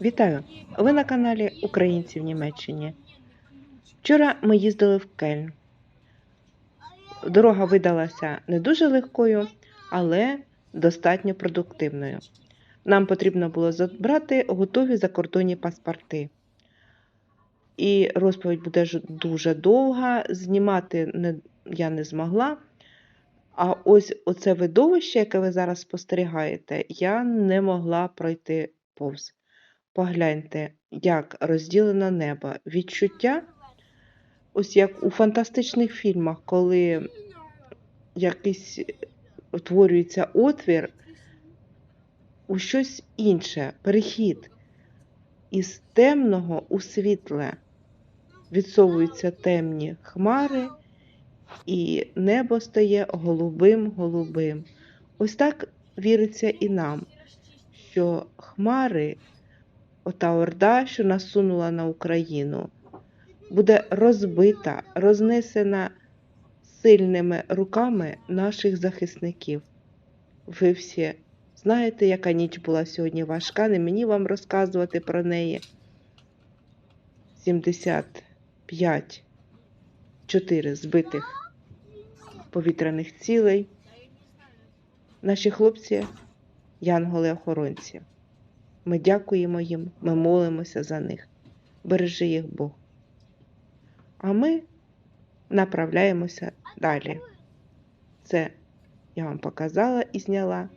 Вітаю! Ви на каналі Українці в Німеччині. Вчора ми їздили в Кельн. Дорога видалася не дуже легкою, але достатньо продуктивною. Нам потрібно було забрати готові закордонні паспорти. І розповідь буде дуже довга, знімати не, я не змогла. А ось оце видовище, яке ви зараз спостерігаєте, я не могла пройти повз. Погляньте, як розділено небо. Відчуття, ось як у фантастичних фільмах, коли якийсь утворюється отвір у щось інше, перехід із темного у світле. Відсовуються темні хмари, і небо стає голубим-голубим. Ось так віриться і нам, що хмари ота орда, що насунула на Україну, буде розбита, рознесена сильними руками наших захисників. Ви всі знаєте, яка ніч була сьогодні важка, не мені вам розказувати про неї. 75 4 збитих повітряних цілей. Наші хлопці, янголи-охоронці. Ми дякуємо їм, ми молимося за них. Бережи їх Бог. А ми направляємося далі. Це я вам показала і зняла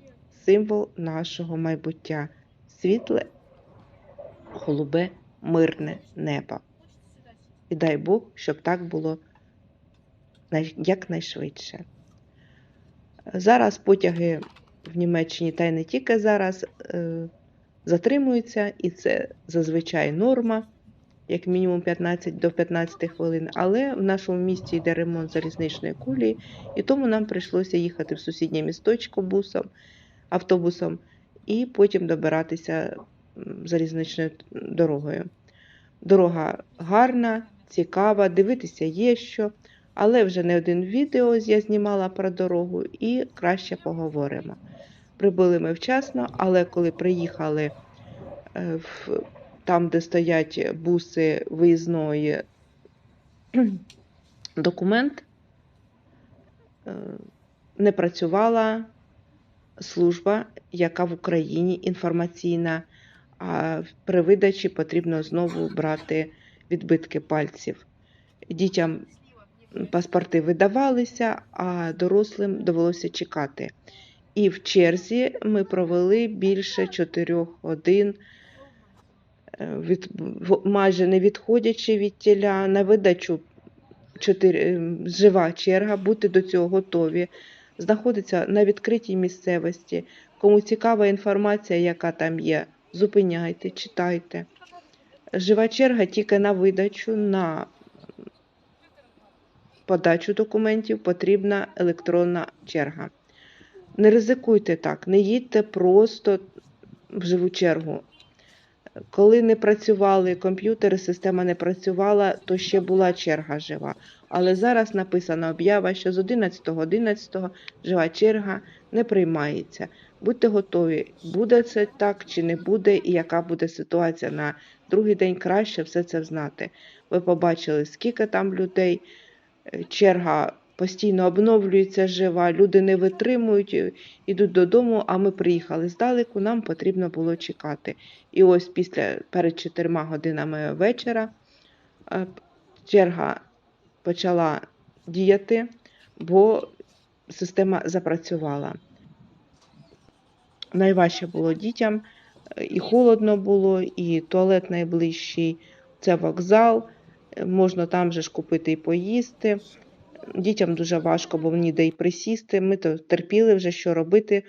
символ нашого майбуття світле, голубе, мирне небо. І дай Бог, щоб так було якнайшвидше. Зараз потяги в Німеччині, та й не тільки зараз, е, затримуються, і це зазвичай норма, як мінімум 15 до 15 хвилин. Але в нашому місті йде ремонт залізничної кулії, і тому нам прийшлося їхати в сусіднє місточко бусом, автобусом, і потім добиратися залізничною дорогою. Дорога гарна, цікава, дивитися є що, але вже не один відео я знімала про дорогу і краще поговоримо. Прибули ми вчасно, але коли приїхали там, де стоять буси виїзної документ, е, не працювала служба, яка в Україні інформаційна, а при видачі потрібно знову брати відбитки пальців. Дітям паспорти видавалися, а дорослим довелося чекати. І в черзі ми провели більше 4 годин, е, від, майже не відходячи від тіля, на видачу 4, жива черга, бути до цього готові. Знаходиться на відкритій місцевості. Кому цікава інформація, яка там є, зупиняйте, читайте. Жива черга тільки на видачу, на подачу документів потрібна електронна черга. Не ризикуйте так, не їдьте просто в живу чергу. Коли не працювали комп'ютери, система не працювала, то ще була черга жива. Але зараз написана об'ява, що з 11.11 жива черга не приймається. Будьте готові, буде це так чи не буде, і яка буде ситуація на другий день краще все це знати. Ви побачили, скільки там людей, е, черга постійно обновлюється жива, люди не витримують, е, ідуть додому, а ми приїхали здалеку, нам потрібно було чекати. І ось після перед чотирма годинами вечора е, черга почала діяти, бо система запрацювала. Найважче було дітям, е, і холодно було, і туалет найближчий це вокзал. Можна там же ж купити і поїсти. Дітям дуже важко, бо ніде й присісти. Ми то терпіли вже, що робити.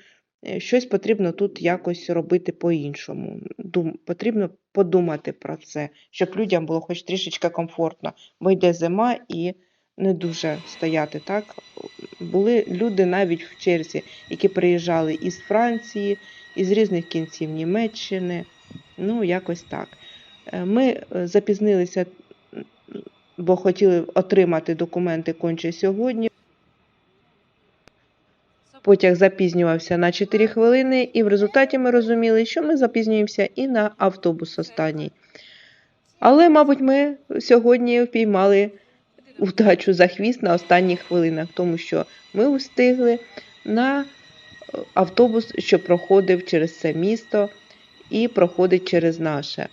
Е, Щось потрібно тут якось робити по-іншому. Дум, потрібно подумати про це, щоб людям було хоч трішечки комфортно, бо йде зима і не дуже стояти. Так були люди навіть в черзі, які приїжджали із Франції, із різних кінців Німеччини. Ну, якось так. Е, Ми е, запізнилися, бо хотіли отримати документи конче сьогодні. Потяг запізнювався на 4 хвилини, і в результаті ми розуміли, що ми запізнюємося і на автобус останній. Але, мабуть, ми сьогодні впіймали удачу за хвіст на останніх хвилинах, тому що ми встигли на е, автобус, що проходив через це місто і проходить через наше.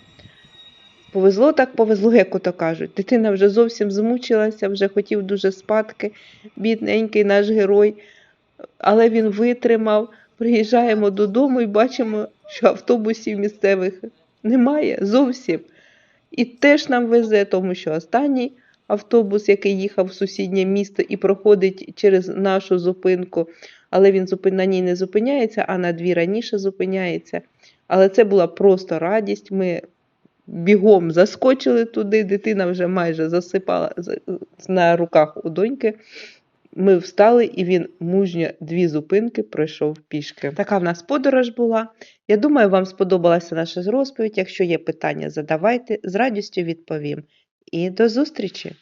Повезло так повезло, як ото кажуть. Дитина вже зовсім змучилася, вже хотів дуже спадки, бідненький наш герой. Але він витримав. Приїжджаємо додому і бачимо, що автобусів місцевих немає зовсім. І теж нам везе, тому що останній автобус, який їхав в сусіднє місто і проходить через нашу зупинку, але він на ній не зупиняється, а на дві раніше зупиняється. Але це була просто радість. Ми бігом заскочили туди, дитина вже майже засипала на руках у доньки. Ми встали, і він мужньо дві зупинки пройшов пішки. Така в нас подорож була. Я думаю, вам сподобалася наша розповідь. Якщо є питання, задавайте, з радістю відповім. І до зустрічі!